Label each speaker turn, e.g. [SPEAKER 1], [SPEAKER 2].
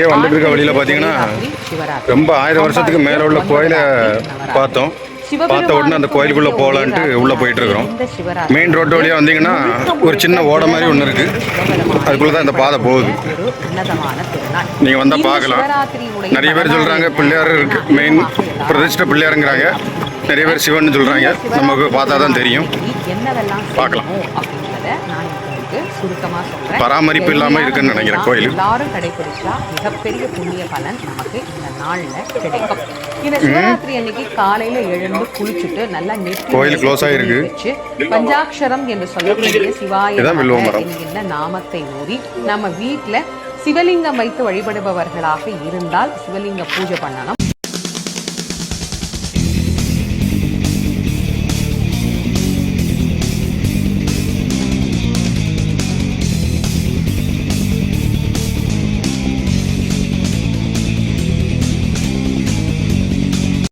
[SPEAKER 1] இங்கே வந்துட்டு இருக்க வழியில பார்த்தீங்கன்னா ரொம்ப ஆயிரம் வருஷத்துக்கு மேலே உள்ள கோயிலை பார்த்தோம். பார்த்த உடனே அந்த கோயிலுக்குள்ளே போகலான்ட்டு உள்ளே போயிட்டு இருக்கிறோம் மெயின் ரோட்டு வழியாக வந்தீங்கன்னா ஒரு சின்ன ஓடை மாதிரி ஒன்று இருக்கு. அதுக்குள்ளே தான் இந்த பாதை போகுது. நீங்கள் வந்தால் பார்க்கலாம். நிறைய பேர் சொல்கிறாங்க பிள்ளையார் இருக்கு. மெயின் பிரதிஷ்ட பிள்ளையாருங்கிறாங்க. நிறைய பேர் சிவன் சொல்கிறாங்க நமக்கு பார்த்தா தான் தெரியும். பார்க்கலாம்.
[SPEAKER 2] சுருக்கமா சொல்றேன்
[SPEAKER 1] பராமரிப்பு இல்லாம இருக்குன்னு நினைக்கிறேன் கோயில்.
[SPEAKER 2] எல்லாரும் கடைபிடிச்சா மிகப்பெரிய புண்ணிய பலன் நமக்கு இந்த நாள்ல கிடைக்கும் இந்த சிவராத்திரி அன்னைக்கு காலையில எழுந்து குளிச்சுட்டு நல்லா நெத்தி
[SPEAKER 1] கோயில் close ஆயிருக்கு.
[SPEAKER 2] வச்சு பஞ்சாட்சரம் என்று சொல்லக்கூடிய சிவாய. என்கின்ற நாமத்தை ஓதி நம்ம வீட்ல சிவலிங்கம் வைத்து வழிபடுபவர்களாக இருந்தால் சிவலிங்க பூஜை பண்ணணும்